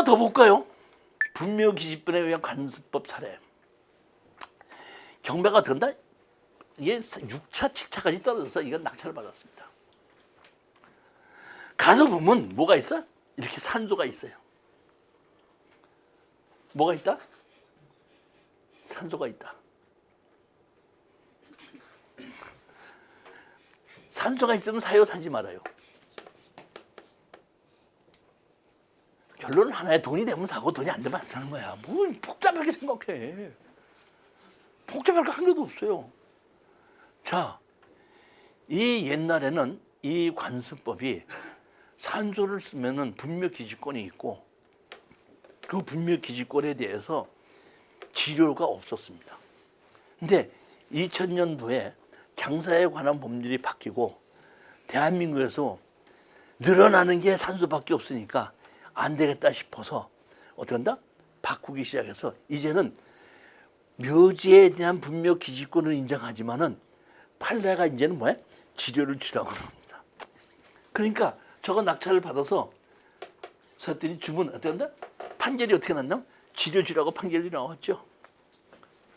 하나 더 볼까요? 분묘 기집분에 의한 관습법 사례. 경매가 된다? 이게 6차, 7차까지 떨어져서 이건 낙찰을 받았습니다. 가서 보면 뭐가 있어? 이렇게 산소가 있어요. 뭐가 있다? 산소가 있다. 산소가 있으면 사요, 사지 말아요. 결론은 하나에 돈이 되면 사고 돈이 안 되면 안 사는 거야. 뭐 복잡하게 생각해. 복잡할 거한 개도 없어요. 자, 이 옛날에는 이 관습법이 산소를 쓰면은 분묘 기지권이 있고 그 분묘 기지권에 대해서 치료가 없었습니다. 근데 2000년도에 장사에 관한 법률이 바뀌고 대한민국에서 늘어나는 게 산소밖에 없으니까 안 되겠다 싶어서 어떻게 한다? 바꾸기 시작해서 이제는 묘지에 대한 분묘 기지권을 인정하지만은 판례가 이제는 뭐야? 치료를 주라고 합니다. 그러니까 저거 낙찰을 받아서 서들이 주문 한다? 판결이 어떻게 났나? 치료 주라고 판결이 나왔죠.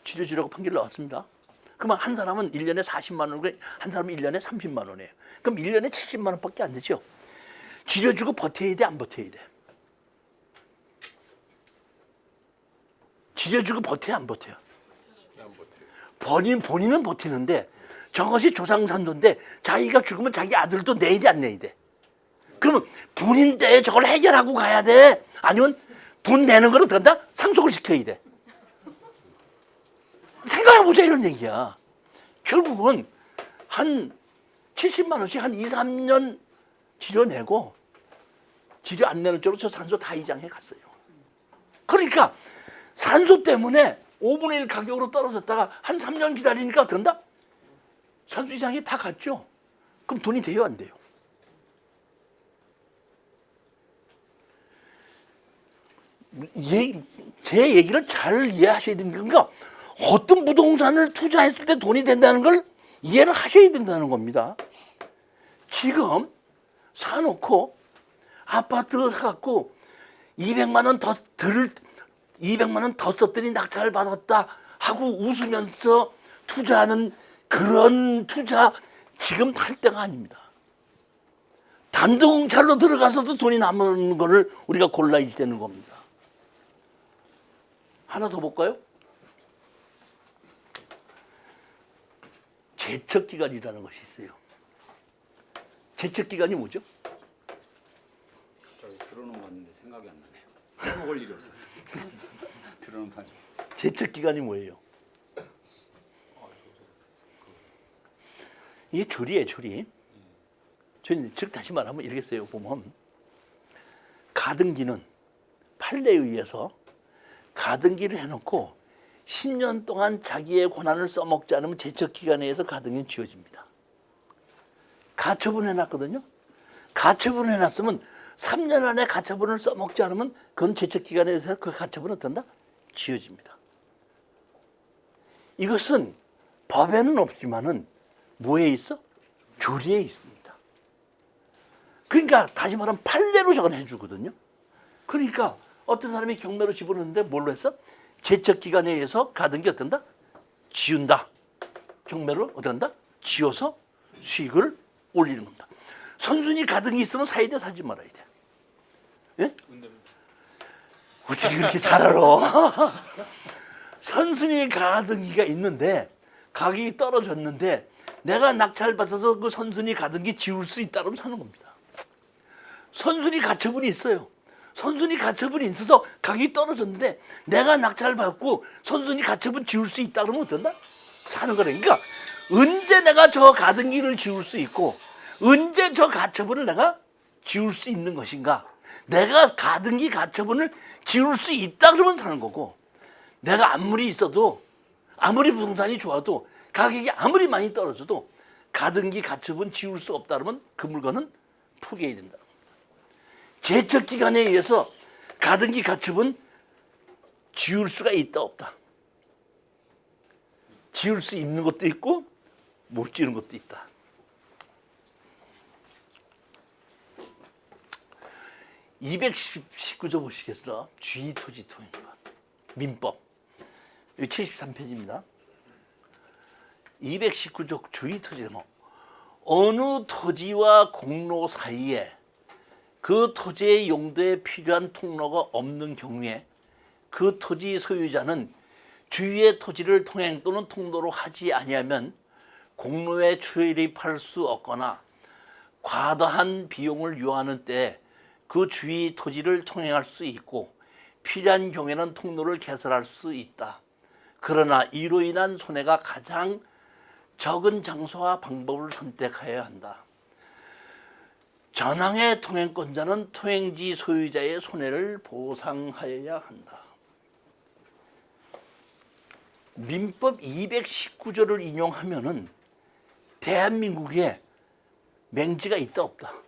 치료 주라고 판결이 나왔습니다. 그러면 한 사람은 1년에 40만 원이고 한 사람은 1년에 30만 원이에요. 그럼 1년에 70만 원밖에 안 되죠. 치료 주고 버텨야 돼, 안 버텨야 돼? 치료 주고 버텨야 안 버텨요? 안 버텨요. 본인 본인은 버티는데 저것이 조상산도인데 자기가 죽으면 자기 아들도 돼안 내야 돼? 그러면 본인 때 저걸 해결하고 가야 돼? 아니면 돈 내는 걸 어떻게 한다? 상속을 시켜야 돼. 생각해보자 이런 얘기야. 결국은 한 70만 원씩 한 2, 3년 치료 내고 치료 안 내는 쪽으로 저 산소 다 이장해 갔어요. 그러니까 산소 때문에 5분의 1 가격으로 떨어졌다가 한 3년 기다리니까 한다? 산소 이장이 다 갔죠. 그럼 돈이 돼요, 안 돼요? 예, 제 얘기를 잘 이해하셔야 됩니다. 그러니까 어떤 부동산을 투자했을 때 돈이 된다는 걸 이해를 하셔야 된다는 겁니다. 지금 사놓고 아파트 사갖고 200만 원 더 들, 200만 원 더 썼더니 낙찰 받았다 하고 웃으면서 투자하는 그런 투자 지금 할 때가 아닙니다. 단독찰로 들어가서도 돈이 남는 거를 우리가 골라야 되는 겁니다. 하나 더 볼까요? 제척 기간이라는 것이 있어요. 제척 기간이 뭐죠? 갑자기 들어놓은 거 같는데 생각이 안 나네요. 써먹을 일이 없어서. 들어놓은 판. 제척 기간이 뭐예요? 이게 조리예요, 조리. 조리, 즉 다시 말하면 이렇게 써요. 보면 가등기는 판례에 의해서 가등기를 해놓고 10년 동안 자기의 권한을 써먹지 않으면 제척 기간에 의해서 가등기는 지워집니다. 가처분 해놨거든요. 가처분 해놨으면 3년 안에 가처분을 써먹지 않으면 그건 제척 기간에 의해서 그 가처분은 어떤다? 지워집니다. 이것은 법에는 없지만은 뭐에 있어? 조리에 있습니다. 그러니까 다시 말하면 판례로 저건 해주거든요. 그러니까 어떤 사람이 경매로 집어넣는데 뭘로 했어? 제척 기간에 의해서 가등기 어떤다? 지운다. 경매로 어떤다? 지어서 수익을 올리는 겁니다. 선순위 가등기 있으면 사야 돼, 사지 말아야 돼. 예? 어떻게 그렇게 잘 알아? 선순위 가등기가 있는데 가격이 떨어졌는데 내가 낙찰 받아서 그 선순위 가등기 지울 수 있다면 사는 겁니다. 선순위 가처분이 있어요. 선순위 가처분이 있어서 가격이 떨어졌는데 내가 낙찰 받고 선순위 가처분 지울 수 있다 그러면 어떤다? 사는 거래. 그러니까 언제 내가 저 가등기를 지울 수 있고 언제 저 가처분을 내가 지울 수 있는 것인가? 내가 가등기 가처분을 지울 수 있다 그러면 사는 거고 내가 아무리 있어도 아무리 부동산이 좋아도 가격이 아무리 많이 떨어져도 가등기 가처분 지울 수 없다 그러면 그 물건은 포기해야 된다. 제척 기간에 의해서 가등기 가처분 지울 수가 있다 없다. 지울 수 있는 것도 있고 못 지우는 것도 있다. 219조 보시겠어? 주의 토지 통행법 민법 73페이지입니다. 219조 주의 토지 뭐 어느 토지와 공로 사이에 그 토지의 용도에 필요한 통로가 없는 경우에 그 토지 소유자는 주위의 토지를 통행 또는 통로로 하지 아니하면 공로에 출입할 수 없거나 과다한 비용을 요하는 때 그 주위 토지를 통행할 수 있고 필요한 경우에는 통로를 개설할 수 있다. 그러나 이로 인한 손해가 가장 적은 장소와 방법을 선택해야 한다. 전항의 통행권자는 통행지 소유자의 손해를 보상하여야 한다. 민법 219조를 인용하면은 대한민국에 맹지가 있다. 없다.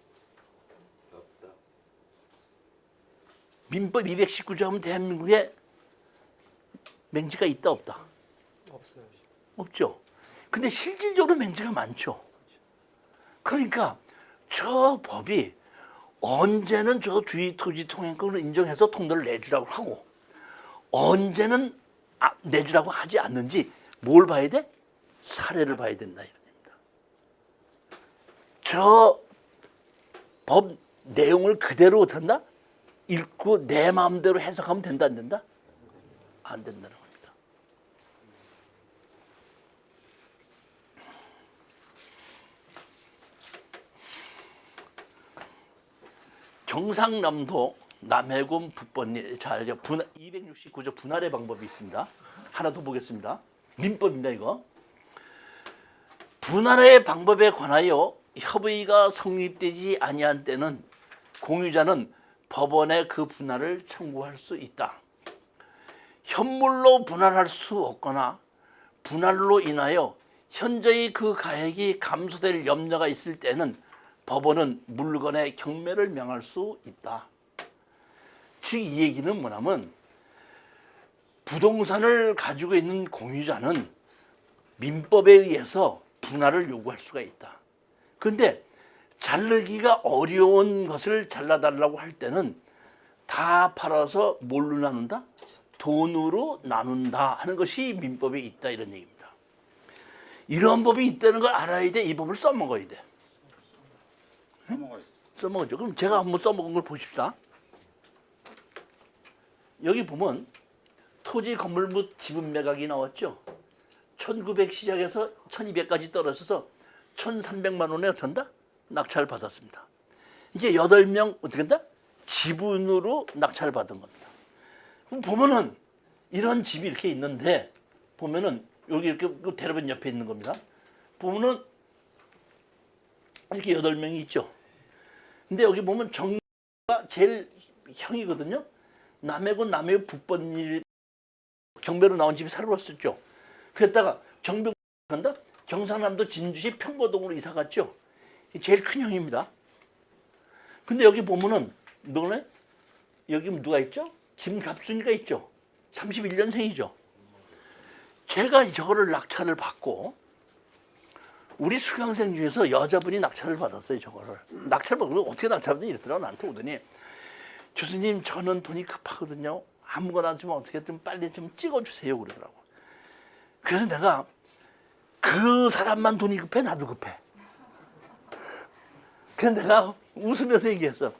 민법 219조 하면 대한민국에 맹지가 있다 없다. 없어요. 없죠. 근데 실질적으로 맹지가 많죠. 그러니까 저 법이 언제는 저 주의 토지 통행권을 인정해서 통로를 내주라고 하고 언제는 아, 내주라고 하지 않는지 뭘 봐야 돼? 사례를 봐야 된다 이런 얘기입니다. 저 법 내용을 그대로 된다? 읽고 내 마음대로 해석하면 된다 안 된다? 안 된다는 겁니다. 경상남도 남해군 북번리 자 이제 분 269조 분할의 방법이 있습니다. 하나 더 보겠습니다. 민법입니다 이거. 분할의 방법에 관하여 협의가 성립되지 아니한 때는 공유자는 법원에 그 분할을 청구할 수 있다. 현물로 분할할 수 없거나 분할로 인하여 현저히 그 가액이 감소될 염려가 있을 때는 법원은 물건의 경매를 명할 수 있다. 즉 이 얘기는 뭐냐면 부동산을 가지고 있는 공유자는 민법에 의해서 분할을 요구할 수가 있다. 근데 자르기가 어려운 것을 잘라달라고 할 때는 다 팔아서 뭘로 나눈다? 돈으로 나눈다 하는 것이 민법에 있다 이런 얘기입니다. 이러한 법이 있다는 걸 알아야 돼. 이 법을 써먹어야 돼. 써먹어요. 써먹었죠. 그럼 제가 한번 써먹은 걸 보십시다. 여기 보면 토지 건물 및 지분 매각이 나왔죠. 1900 시작해서 1200까지 떨어져서 1300만 원에 어떤다? 낙찰을 받았습니다. 이게 8명 어떻게 한다? 지분으로 낙찰을 받은 겁니다. 그럼 보면은 이런 집이 이렇게 있는데 보면은 여기 이렇게 그 대로변 옆에 있는 겁니다. 보면은 이렇게 8명이 있죠. 근데 여기 보면 정가 제일 형이거든요. 남해군 남해 북번일 경매로 나온 집이 살아왔었죠. 그랬다가 정병 간다 경상남도 진주시 평거동으로 이사 갔죠. 제일 큰 형입니다. 근데 여기 보면은 누구네? 여기 누가 있죠? 김갑순이가 있죠. 31년생이죠. 제가 저거를 낙찰을 받고 우리 수강생 중에서 여자분이 낙찰을 받았어요, 저거를. 낙찰 받고 어떻게 낙찰받는지 이랬더라고 나한테 오더니 교수님 저는 돈이 급하거든요. 아무거나 좀 어떻게 좀 빨리 좀 찍어주세요 그러더라고. 그래서 내가 그 사람만 돈이 급해 나도 급해. 그래서 내가 웃으면서 얘기했어.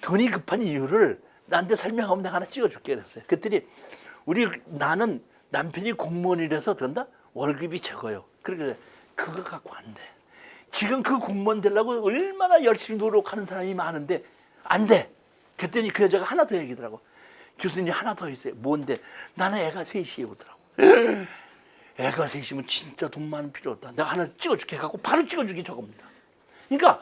돈이 급한 이유를 나한테 설명하면 내가 하나 찍어줄게 그랬어요. 그랬더니 우리 나는 남편이 공무원이라서 된다 월급이 적어요. 그래 그거 갖고 안 돼. 지금 그 공무원 되려고 얼마나 열심히 노력하는 사람이 많은데 안 돼. 그랬더니 그 여자가 하나 더 얘기더라고. 교수님 하나 더 있어요. 뭔데? 나는 애가 셋이 오더라고. 애가 셋이면 진짜 돈 많은 필요 없다. 내가 하나 찍어줄게 갖고 바로 찍어주기 저겁니다. 그러니까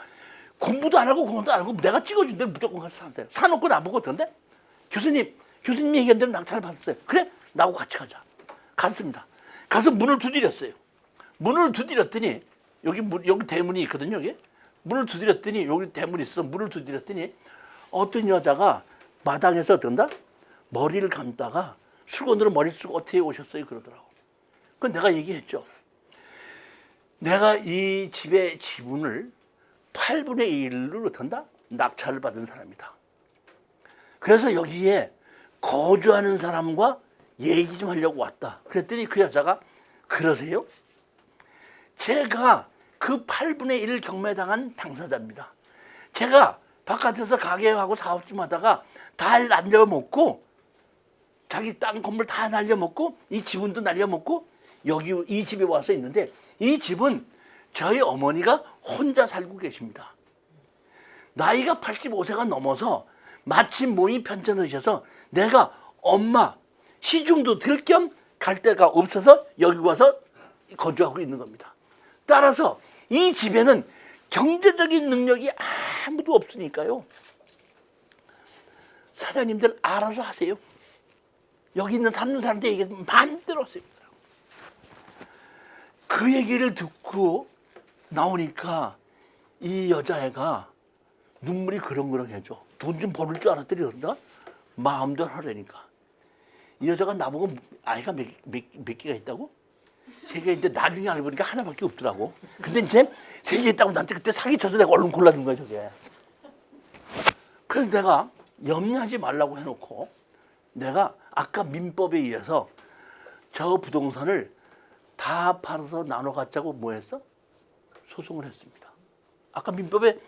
공부도 안 하고 공부도 안 하고 내가 찍어준대 무조건 가서 사세요. 사놓고 나보고 어떤데? 교수님, 교수님 얘기한 대로 낙찰 받았어요. 그래? 나하고 같이 가자. 갔습니다. 가서 문을 두드렸어요. 문을 두드렸더니 여기 문, 여기 대문이 있거든요. 여기 문을 두드렸더니 여기 대문이 있어. 문을 두드렸더니 어떤 여자가 마당에서 든다 머리를 감다가 수건으로 머리 쓰고 어떻게 오셨어요? 그러더라고. 그 내가 얘기했죠. 내가 이 집의 지분을 8분의 1로 든다 낙찰을 받은 사람이다. 그래서 여기에 거주하는 사람과 얘기 좀 하려고 왔다. 그랬더니 그 여자가 그러세요? 제가 그 8분의 1 경매당한 당사자입니다. 제가 바깥에서 가게하고 사업 좀 하다가 다 날려먹고 자기 땅 건물 다 날려먹고 이 지분도 날려먹고 여기 이 집에 와서 있는데 이 집은 저희 어머니가 혼자 살고 계십니다. 나이가 85세가 넘어서 마침 몸이 편찮으셔서 내가 엄마 시중도 들 겸 갈 데가 없어서 여기 와서 거주하고 있는 겁니다. 따라서 이 집에는 경제적인 능력이 아무도 없으니까요. 사장님들 알아서 하세요. 여기 있는 사는 사람들 얘기 마음대로 하세요. 그 얘기를 듣고 나오니까 이 여자애가 눈물이 그렁그렁해져. 돈 좀 벌을 줄 알았더니 그런다? 마음대로 하려니까. 이 여자가 나보고 아이가 몇, 몇, 몇 개가 있다고? 세 개 있는데 나중에 알고 보니까 하나밖에 없더라고. 근데 이제 세 개 있다고 나한테 그때 사기쳐서 내가 얼른 골라준 거야, 저게. 그래서 내가 염려하지 말라고 해놓고 내가 아까 민법에 의해서 저 부동산을 다 팔아서 나눠 갖자고 뭐 했어? 소송을 했습니다. 아까 민법에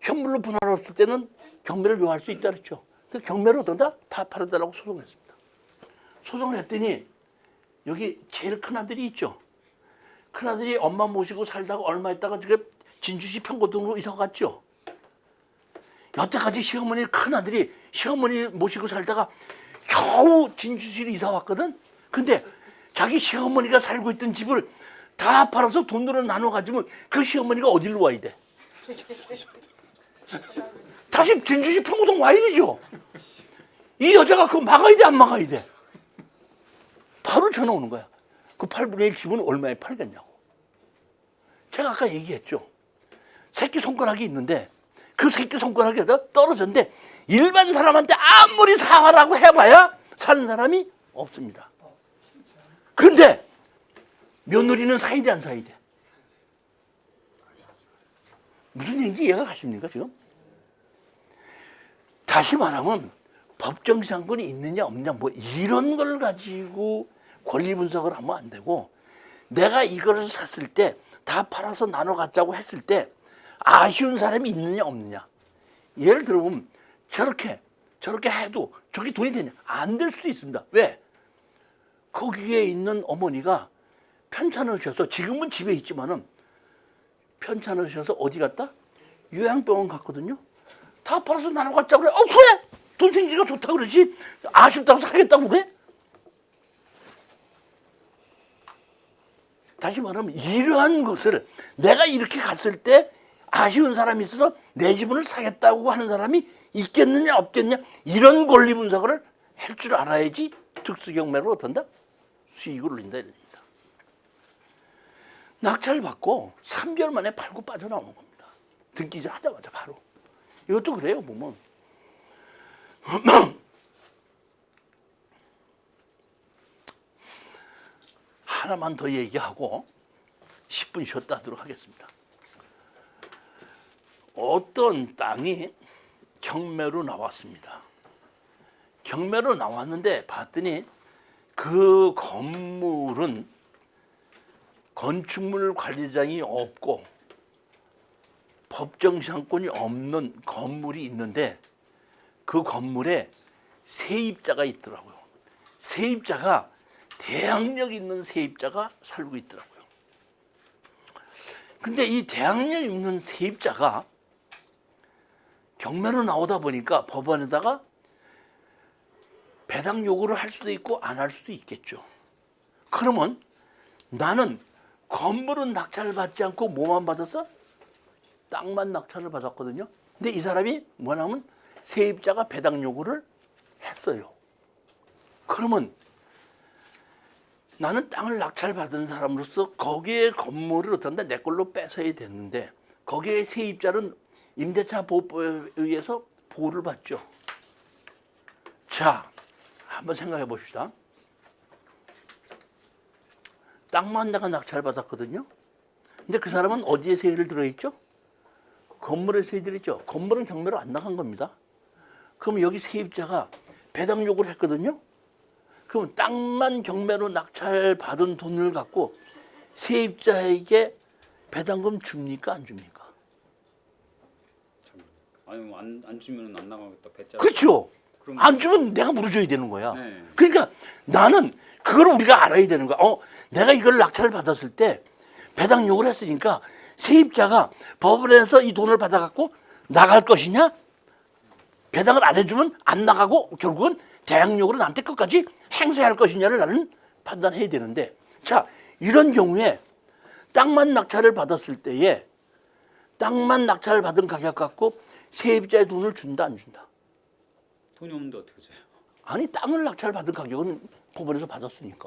현물로 분할했을 때는 경매를 요할 수 있다 그랬죠. 그 경매를 어떤다? 다 팔아달라고 소송을 했습니다. 소송을 했더니 여기 제일 큰 아들이 있죠. 큰 아들이 엄마 모시고 살다가 얼마 있다가 지금 진주시 평고동으로 이사 갔죠. 여태까지 시어머니 큰 아들이 시어머니 모시고 살다가 겨우 진주시로 이사 왔거든. 근데 자기 시어머니가 살고 있던 집을 다 팔아서 돈으로 나눠 가지면 그 시어머니가 어디로 와야 돼? 다시 진주시 평고동 와야 되죠. 이 여자가 그거 막아야 돼, 안 막아야 돼? 바로 전화 오는 거야. 그 8분의 1 집은 얼마에 팔겠냐고. 제가 아까 얘기했죠. 새끼 손가락이 있는데 그 새끼 손가락에다 떨어졌는데 일반 사람한테 아무리 사과라고 해봐야 사는 사람이 없습니다. 근데 며느리는 돼, 안 돼? 무슨 얘기인지 이해가 가십니까, 지금? 다시 말하면 법정상권이 있느냐 없느냐 뭐 이런 걸 가지고 권리 분석을 하면 안 되고 내가 이거를 샀을 때 다 팔아서 나눠 갖자고 했을 때 아쉬운 사람이 있느냐 없느냐 예를 들어보면 저렇게 저렇게 해도 저게 돈이 되냐 안 될 수도 있습니다 왜 거기에 있는 어머니가 편찮으셔서 지금은 집에 있지만은 편찮으셔서 어디 갔다 요양병원 갔거든요 다 팔아서 나눠 갖자 그래. 어 그래. 돈 생기가 좋다 그러지. 아쉽다고 사겠다고 그래. 다시 말하면 이러한 것을 내가 이렇게 갔을 때 아쉬운 사람이 있어서 내 지분을 사겠다고 하는 사람이 있겠느냐 없겠느냐 이런 권리 분석을 할 줄 알아야지 특수경매로 어떤다? 수익을 올린다. 낙찰 받고 3개월 만에 팔고 빠져나오는 겁니다. 등기자 하자마자 바로. 이것도 그래요 보면 하나만 더 얘기하고 10분 쉬었다 하도록 하겠습니다. 어떤 땅이 경매로 나왔습니다. 경매로 나왔는데 봤더니 그 건물은 건축물 관리장이 없고 법정상권이 없는 건물이 있는데 그 건물에 세입자가 있더라고요. 세입자가 대항력 있는 세입자가 살고 있더라고요. 근데 이 대항력 있는 세입자가 경매로 나오다 보니까 법원에다가 배당 요구를 할 수도 있고 안 할 수도 있겠죠. 그러면 나는 건물은 낙찰을 받지 않고 뭐만 받았어? 땅만 낙찰을 받았거든요. 근데 이 사람이 뭐냐면 세입자가 배당 요구를 했어요. 그러면 나는 땅을 낙찰 받은 사람으로서 거기에 건물을 어떤데 내 걸로 뺏어야 됐는데 거기에 세입자는 임대차 보호법에 의해서 보호를 받죠. 자, 한번 생각해 봅시다. 땅만 내가 낙찰 받았거든요. 근데 그 사람은 어디에 세를 들어있죠? 건물에 세들이죠. 건물은 경매로 안 나간 겁니다. 그럼 여기 세입자가 배당 요구를 했거든요. 그럼 땅만 경매로 낙찰 받은 돈을 갖고 세입자에게 배당금 줍니까 안 줍니까? 아니 뭐 안, 안 주면은 안 나가겠다 배짜. 그렇죠. 안 주면 내가 물어줘야 되는 거야. 네. 그러니까 나는 그걸 우리가 알아야 되는 거야. 어, 내가 이걸 낙찰을 받았을 때 배당 요구를 했으니까 세입자가 법원에서 이 돈을 받아갖고 나갈 것이냐? 배당을 안 해주면 안 나가고 결국은 대항력으로 나한테 끝까지 행사할 것이냐를 나는 판단해야 되는데 자 이런 경우에 땅만 낙찰을 받았을 때에 땅만 낙찰을 받은 가격 갖고 세입자의 돈을 준다 안 준다? 돈이 없는데 어떻게 줘요? 아니 땅을 낙찰 받은 가격은 법원에서 받았으니까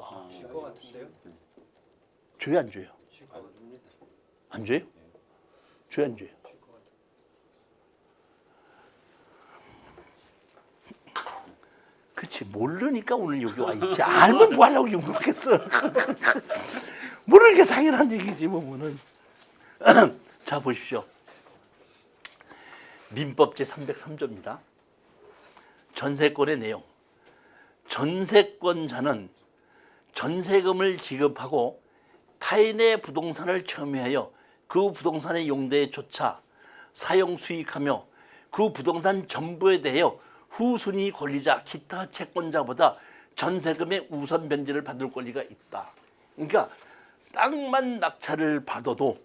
것 같은데요? 줘요 안 줘요? 안 줍니다. 안 줘요? 줘요 안 줘요? 그치 모르니까 오늘 여기 와 있지 알면 뭐 하려고 지금 그러겠어 모르니까 당연한 얘기지 뭐는 자 보십시오 민법 제 303조입니다 전세권의 내용 전세권자는 전세금을 지급하고 타인의 부동산을 첨예하여 그 부동산의 용도에 조차 사용 수익하며 그 부동산 전부에 대하여 후순위 권리자 기타 채권자보다 전세금의 우선 변제를 받을 권리가 있다. 그러니까 땅만 낙찰을 받아도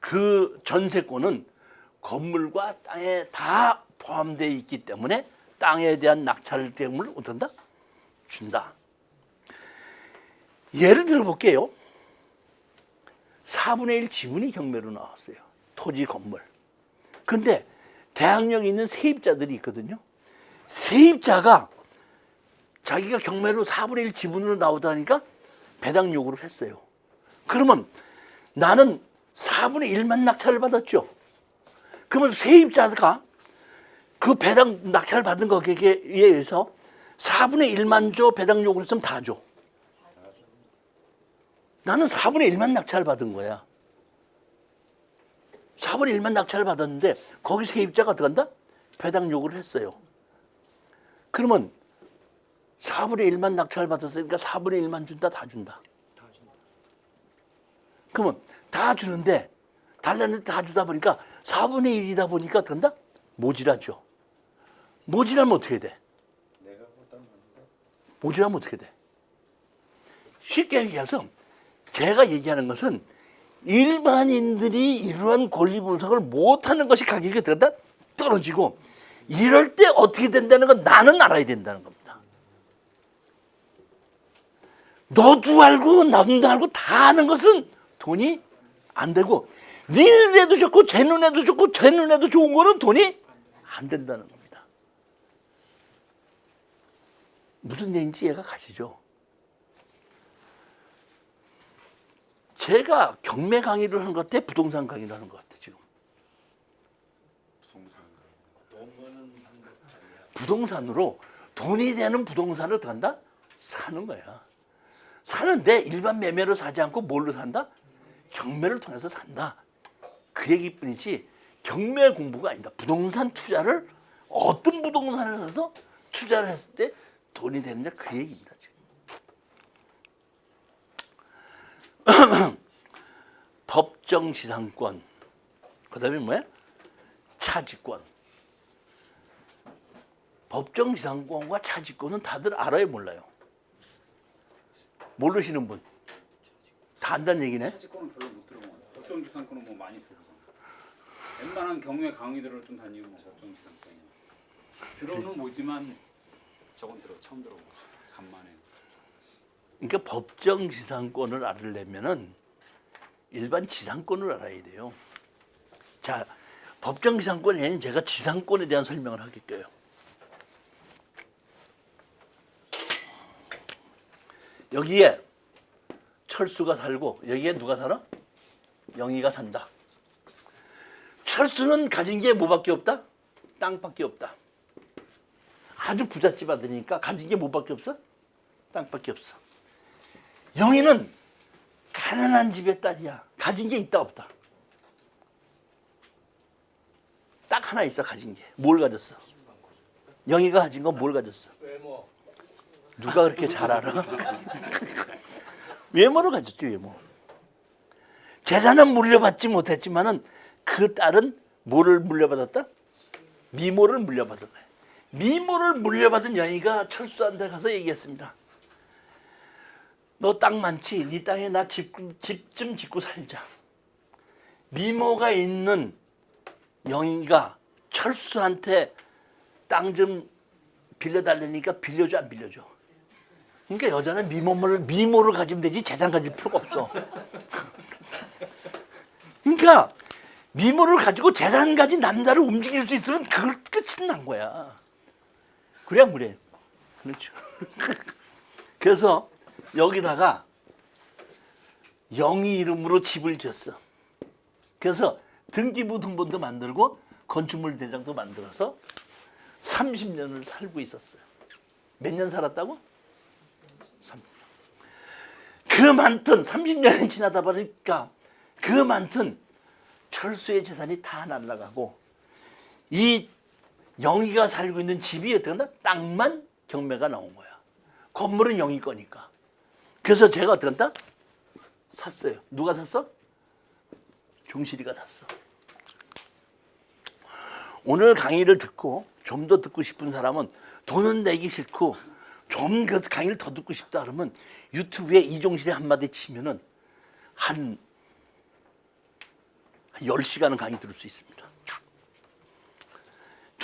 그 전세권은 건물과 땅에 다 포함되어 있기 때문에 땅에 대한 낙찰 대금을 어떤다? 준다. 예를 들어 볼게요. 4분의 1 지분이 경매로 나왔어요. 토지 건물. 근데 대항력이 있는 세입자들이 있거든요. 세입자가 자기가 경매로 4분의 1 지분으로 나오다니까 배당 요구를 했어요. 그러면 나는 4분의 1만 낙찰을 받았죠. 그러면 세입자가 그 배당 낙찰 받은 거기에 의해서 4분의 1만 줘 배당 요구를 했으면 다 줘. 나는 4분의 1만 낙찰 받은 거야. 4분의 1만 낙찰을 받았는데 거기 세입자가 어떡한다? 배당 요구를 했어요. 그러면 4분의 1만 낙찰을 받았으니까 4분의 1만 준다 다 준다. 그러면 다 주는데 달라는데 다 주다 보니까 4분의 1이다 보니까 어떡한다? 모질하죠. 모질하면 어떻게 돼? 많다. 모질하면 어떻게 돼? 쉽게 얘기해서 제가 얘기하는 것은 일반인들이 이러한 권리 분석을 못하는 것이 가격이 들어다 떨어지고 이럴 때 어떻게 된다는 건 나는 알아야 된다는 겁니다. 너도 알고 나도 알고 다 아는 것은 돈이 안 되고 네 눈에도 좋고 제 눈에도 좋고 제 눈에도 좋은 거는 돈이 안 된다는 겁니다. 무슨 얘기인지 이해가 가시죠? 제가 경매 강의를 하는 것 같아, 부동산 강의를 하는 것 같아 지금. 부동산. 부동산으로 돈이 되는 부동산을 한다? 사는 거야. 사는데 일반 매매로 사지 않고 뭘로 산다? 경매를 통해서 산다. 그 얘기뿐이지 경매 공부가 아니다. 부동산 투자를 어떤 부동산을 사서 투자를 했을 때 돈이 되느냐 그 얘기입니다. 지금. 법정 지상권. 그 다음에 뭐야? 차지권. 법정 지상권과 차지권은 다들 알아요, 몰라요? 모르시는 분. 다 안다는 얘기네. 사직권은 별로 못 들어본 것 같아요. 법정 지상권은 뭐 많이 들어보잖아. 웬만한 경매 강의들을 좀 다니고 뭐 법정 지상권이야. 들어는 뭐지만 저건 들어 처음 들어보고 간만에. 그러니까 법정 지상권을 알으려면은 일반 지상권을 알아야 돼요. 자, 법정 지상권에는 제가 지상권에 대한 설명을 하겠게요. 여기에 철수가 살고 여기에 누가 살아? 영희가 산다. 철수는 가진 게 뭐밖에 없다? 땅밖에 없다. 아주 부잣집 아들이니까 가진 게 뭐밖에 없어? 땅밖에 없어. 영희는 가난한 집의 딸이야. 가진 게 있다 없다. 딱 하나 있어 가진 게. 뭘 가졌어? 영희가 가진 건 뭘 가졌어? 외모. 누가 그렇게 잘 알아? 외모를 가졌지 외모. 재산은 물려받지 못했지만은 그 딸은 뭐를 물려받았다? 미모를 물려받은 거예요. 미모를 물려받은 여인이가 철수한 데 가서 얘기했습니다. 너 땅 많지? 네 땅에 나집좀 짓고 살자. 미모가 있는 영희가 철수한테 땅 좀 빌려달라니까 빌려줘 안 빌려줘? 그러니까 여자는 미모를 미모를 가지면 되지 재산 가질 필요가 없어. 그러니까 미모를 가지고 재산 가진 남자를 움직일 수 있으면 그걸 끝이 난 거야. 그래야 그래. 그렇죠. 그래서 여기다가 영희 이름으로 집을 지었어. 그래서 등기부 등본도 만들고 건축물 대장도 만들어서 30년을 살고 있었어요. 몇 년 살았다고? 30년. 그 많던 30년이 지나다 보니까 그 많던 철수의 재산이 다 날라가고 이 영희가 살고 있는 집이 어떻게 한다? 땅만 경매가 나온 거야. 건물은 영희 거니까. 그래서 제가 어떻게 한다? 샀어요. 누가 샀어? 종실이가 샀어. 오늘 강의를 듣고 좀 더 듣고 싶은 사람은 돈은 내기 싫고 좀 그 강의를 더 듣고 싶다 그러면 유튜브에 이종실의 한마디 치면은 한, 한 10시간은 강의 들을 수 있습니다.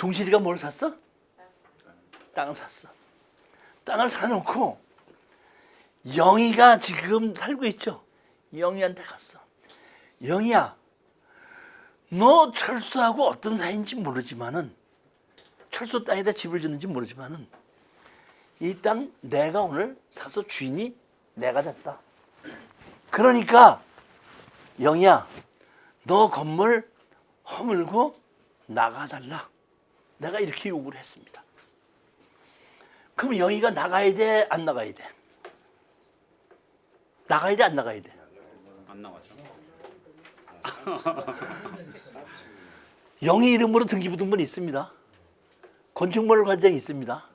종실이가 뭘 샀어? 땅을 샀어. 땅을 사놓고 영희가 지금 살고 있죠. 영희한테 갔어. 영희야, 너 철수하고 어떤 사이인지 모르지만은 철수 땅에다 집을 짓는지 모르지만은 이 땅 내가 오늘 사서 주인이 내가 됐다. 그러니까 영희야, 너 건물 허물고 나가달라. 내가 이렇게 요구를 했습니다. 그럼 영희가 나가야 돼, 안 나가야 돼? 나가야 돼, 안 나가야 돼? 안 나가죠. 영희 이름으로 등기부등본이 있습니다. 건축물 관장이 있습니다.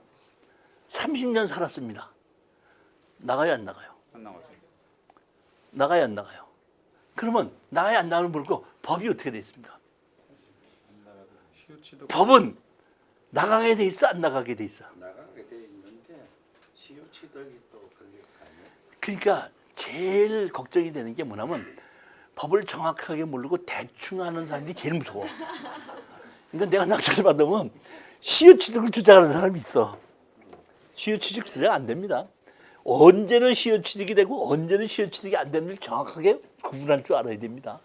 30년 살았습니다. 나가요, 안 나가요? 안 나가죠. 나가요, 안 나가요? 그러면 나가요, 안 나가는 물고 법이 어떻게 돼 있습니까? 법은 나가게 돼 있어, 안 나가게 돼 있어? 나가게 돼 있는데 치유치덕이 또 걸릴 거 아니야. 그러니까 제일 걱정이 되는 게 뭐냐면 법을 정확하게 모르고 대충 하는 사람이 제일 무서워. 그러니까 내가 낙찰을 받으면 시효 취득을 주장하는 사람이 있어. 시효 취득 주장 안 됩니다. 언제는 시효 취득이 되고 언제는 시효 취득이 안 되는 걸 정확하게 구분할 줄 알아야 됩니다.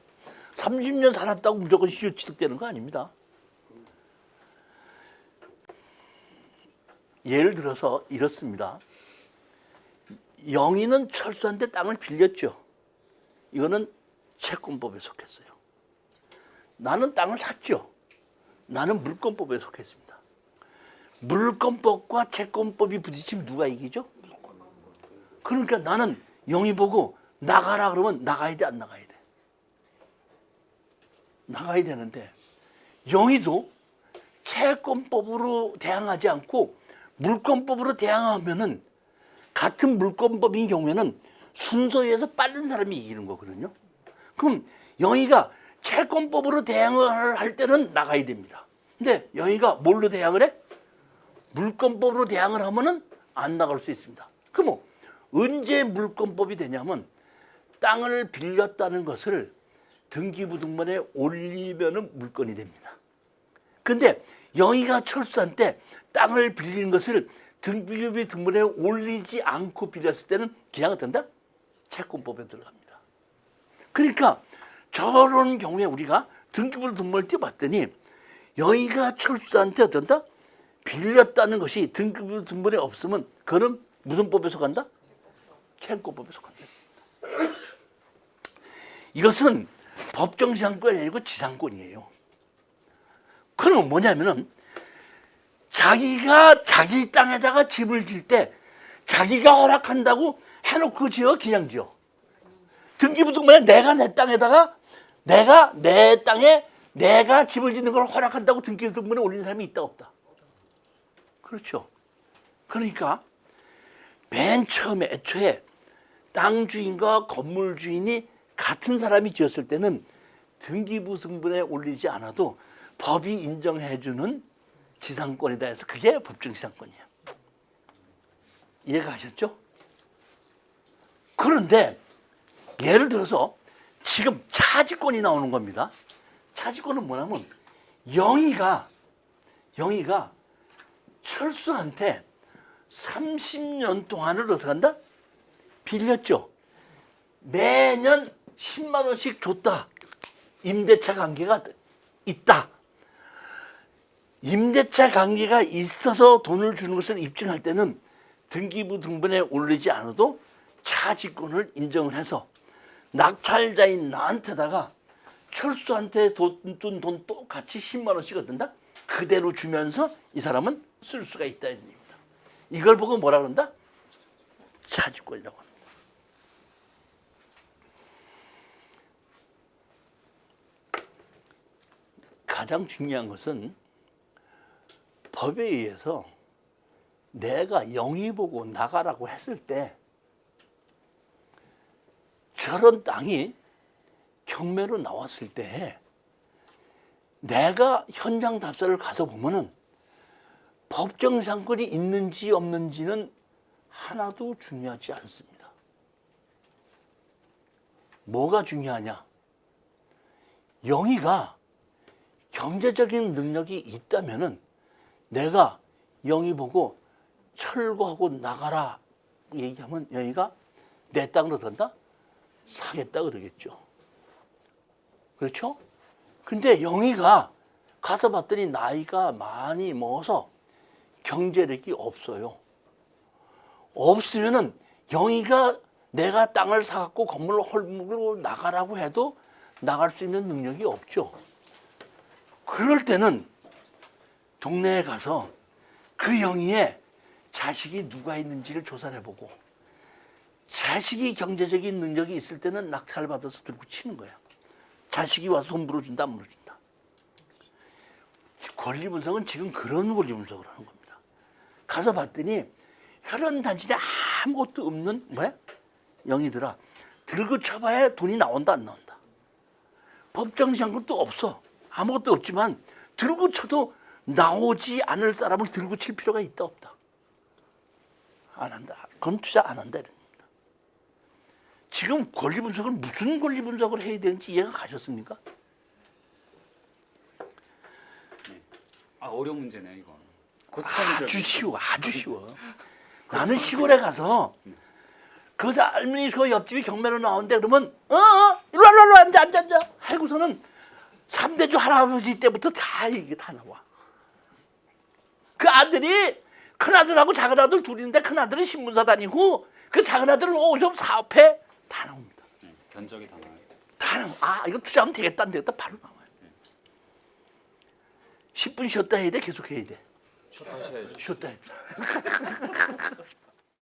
30년 살았다고 무조건 시효 취득되는 거 아닙니다. 예를 들어서 이렇습니다. 영희는 철수한테 땅을 빌렸죠. 이거는 채권법에 속했어요. 나는 땅을 샀죠. 나는 물권법에 속했습니다. 물권법과 채권법이 부딪히면 누가 이기죠? 그러니까 나는 영희 보고 나가라 그러면 나가야 돼, 안 나가야 돼? 나가야 되는데 영희도 채권법으로 대항하지 않고 물권법으로 대항하면은 같은 물권법인 경우에는 순서에서 빠른 사람이 이기는 거거든요. 그럼 영희가 채권법으로 대항을 할 때는 나가야 됩니다. 근데 영희가 뭘로 대항을 해? 물권법으로 대항을 하면은 안 나갈 수 있습니다. 그럼 언제 물권법이 되냐면 땅을 빌렸다는 것을 등기부등본에 올리면은 물건이 됩니다. 근데 영희가 철수한 때 땅을 빌리는 것을 등기부 등본에 올리지 않고 빌렸을 때는 기한이 어떤다? 채권법에 들어갑니다. 그러니까 저런 경우에 우리가 등기부 등본을 띄워봤더니 영희가 철수한테 어떤다? 빌렸다는 것이 등기부 등본에 없으면 그는 무슨 법에 속한다? 채권법에 속한다. 이것은 법정지상권이 아니고 지상권이에요. 그러면 뭐냐면은 자기가 자기 땅에다가 집을 질 때 자기가 허락한다고 해놓고 지어 그냥 지어. 등기부등본에 내가 내 땅에다가 내가 내 땅에 내가 집을 짓는 걸 허락한다고 등기부등본에 올린 사람이 있다 없다. 그렇죠. 그러니까 맨 처음에 애초에 땅 주인과 건물 주인이 같은 사람이 지었을 때는 등기부등본에 올리지 않아도 법이 인정해주는 지상권이다 해서 그게 법정 지상권이에요. 이해가 가셨죠? 그런데 예를 들어서 지금 차지권이 나오는 겁니다. 차지권은 뭐냐면 영희가 영희가 철수한테 30년 동안을 어떻게 한다? 빌렸죠. 매년 10만 원씩 줬다. 임대차 관계가 있다. 임대차 관계가 있어서 돈을 주는 것을 입증할 때는 등기부 등본에 올리지 않아도 차지권을 인정을 해서 낙찰자인 나한테다가 철수한테 돈돈 똑같이 10만 원씩 얻는다. 그대로 주면서 이 사람은 쓸 수가 있다 는 얘기입니다. 이걸 보고 뭐라 그런다? 차지권이라고 합니다. 가장 중요한 것은 법에 의해서 내가 영이 보고 나가라고 했을 때 저런 땅이 경매로 나왔을 때 내가 현장 답사를 가서 보면은 법정 상권이 있는지 없는지는 하나도 중요하지 않습니다. 뭐가 중요하냐? 영희가 경제적인 능력이 있다면은 내가 영희 보고 철거하고 나가라 얘기하면 영희가 내 땅으로 든다? 사겠다 그러겠죠. 그렇죠? 근데 영희가 가서 봤더니 나이가 많이 먹어서 경제력이 없어요. 없으면은 영희가 내가 땅을 사갖고 건물을 헐물고 나가라고 해도 나갈 수 있는 능력이 없죠. 그럴 때는 동네에 가서 그 영희의 자식이 누가 있는지를 조사를 해보고 자식이 경제적인 능력이 있을 때는 낙찰 받아서 들고 치는 거야. 자식이 와서 돈 물어준다, 안 물어준다. 권리 분석은 지금 그런 권리 분석을 하는 겁니다. 가서 봤더니 혈연 단신에 아무것도 없는 뭐야? 영이들아 들고 쳐봐야 돈이 나온다 안 나온다. 법정시한 것도 없어. 아무것도 없지만 들고 쳐도 나오지 않을 사람을 들고 칠 필요가 있다 없다. 안 한다. 그건 투자 안 한다 이런. 지금 권리 분석을 무슨 권리 분석을 해야 되는지 이해가 가셨습니까? 아 어려운 문제네 이거. 아주 쉬워, 아주 쉬워. 나는 시골에 가서 그 할머니 그 옆집이 경매로 나오는데 그러면 어, 어 일로 와, 일로 와, 앉아, 앉아, 앉아. 하고서는 삼대주 할아버지 때부터 다 이게 다 나와. 그 아들이 큰 아들하고 작은 아들 둘인데 큰 아들은 신문사 다니고 그 작은 아들은 오점 사업해 다 나옵니다. 네, 견적이 다 나와요. 다 나와. 아 이거 투자하면 되겠다 안 되겠다 바로 나와요. 10분 쉬었다 해야 돼 계속 해야 돼. 쉬었다 해야 돼.